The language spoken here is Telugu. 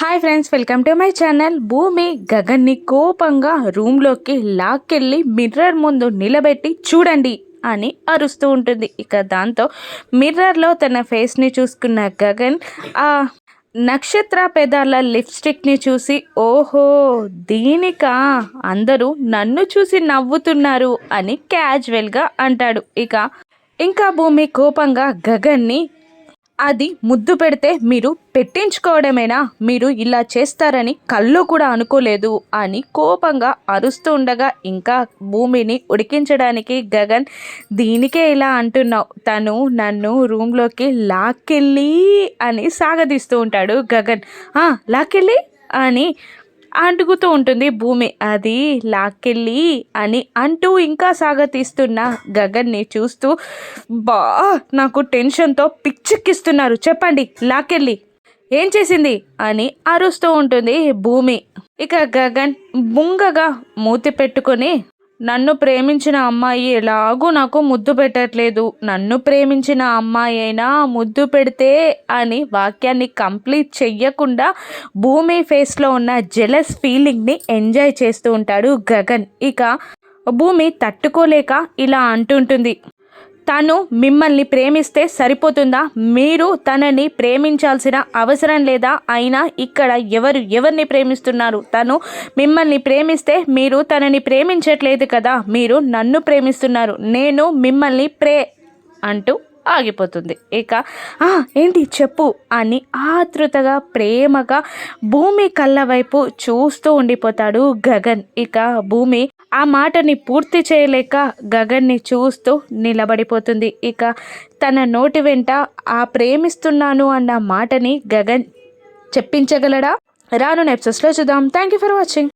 Hi friends welcome to my channel Bhumi గగన్ని కోపంగా రూమ్లోకి లాక్కెళ్ళి మిర్రర్ ముందు నిలబెట్టి చూడండి అని అరుస్తూ ఉంటుంది. ఇక దాంతో మిర్రర్లో తన ఫేస్ని చూసుకున్న గగన్ ఆ నక్షత్ర పెదాల లిప్స్టిక్ని చూసి ఓహో దీనికా? అందరూ నన్ను చూసి నవ్వుతున్నారు అని క్యాజువల్గా అంటాడు. ఇక ఇంకా భూమి కోపంగా గగన్ని అది ముద్దు పెడితే మీరు పెట్టించుకోవడమేనా? మీరు ఇలా చేస్తారని కళ్ళు కూడా అనుకోలేదు అని కోపంగా అరుస్తూ ఉండగా ఇంకా భూమిని ఉడికించడానికి గగన్ దీనికే ఇలా అంటున్నావు. తను నన్ను రూమ్లోకి లాక్కెళ్ళి అని సాగదీస్తూ ఉంటాడు గగన్. లాక్కెళ్ళి అని అంటుకుతూ ఉంటుంది. భూమి అది లాక్కెళ్ళి అని అంటూ ఇంకా సాగతీస్తున్న గగన్ని చూస్తూ బా నాకు టెన్షన్తో పిచ్చెక్కిస్తున్నారు. చెప్పండి లాక్కెళ్ళి. ఏం చేసింది? అని అరుస్తూ ఉంటుంది భూమి. ఇక గగన్ బుంగగా మూతి పెట్టుకొని నన్ను ప్రేమించిన అమ్మాయి ఎలాగూ నాకు ముద్దు పెట్టట్లేదు. నన్ను ప్రేమించిన అమ్మాయి అయినా ముద్దు పెడితే అని వాక్యాన్ని కంప్లీట్ చెయ్యకుండా భూమి ఫేస్లో ఉన్న జెలస్ ఫీలింగ్ని ఎంజాయ్ చేస్తూ ఉంటాడు గగన్. ఇక భూమి తట్టుకోలేక ఇలా అంటుంటుంది. తను మిమ్మల్ని ప్రేమిస్తే సరిపోతుందా? మీరు తనని ప్రేమించాల్సిన అవసరం లేదా? అయినా ఇక్కడ ఎవరు ఎవరిని ప్రేమిస్తున్నారు? తను మిమ్మల్ని ప్రేమిస్తే మీరు తనని ప్రేమించట్లేదు కదా? మీరు నన్ను ప్రేమిస్తున్నారు. నేను మిమ్మల్ని ప్రే అంటూ ఆగిపోతుంది. ఇక ఏంటి చెప్పు అని ఆతృతగా ప్రేమగా భూమి కళ్ళ వైపు చూస్తూ ఉండిపోతాడు గగన్. ఇక భూమి ఆ మాటని పూర్తి చేయలేక గగన్ని చూస్తూ నిలబడిపోతుంది. ఇక తన నోటి వెంట ఆ ప్రేమిస్తున్నాను అన్న మాటని గగన్ చెప్పించగలడా? రాను నెప్సెస్లో చూద్దాం. Thank you for watching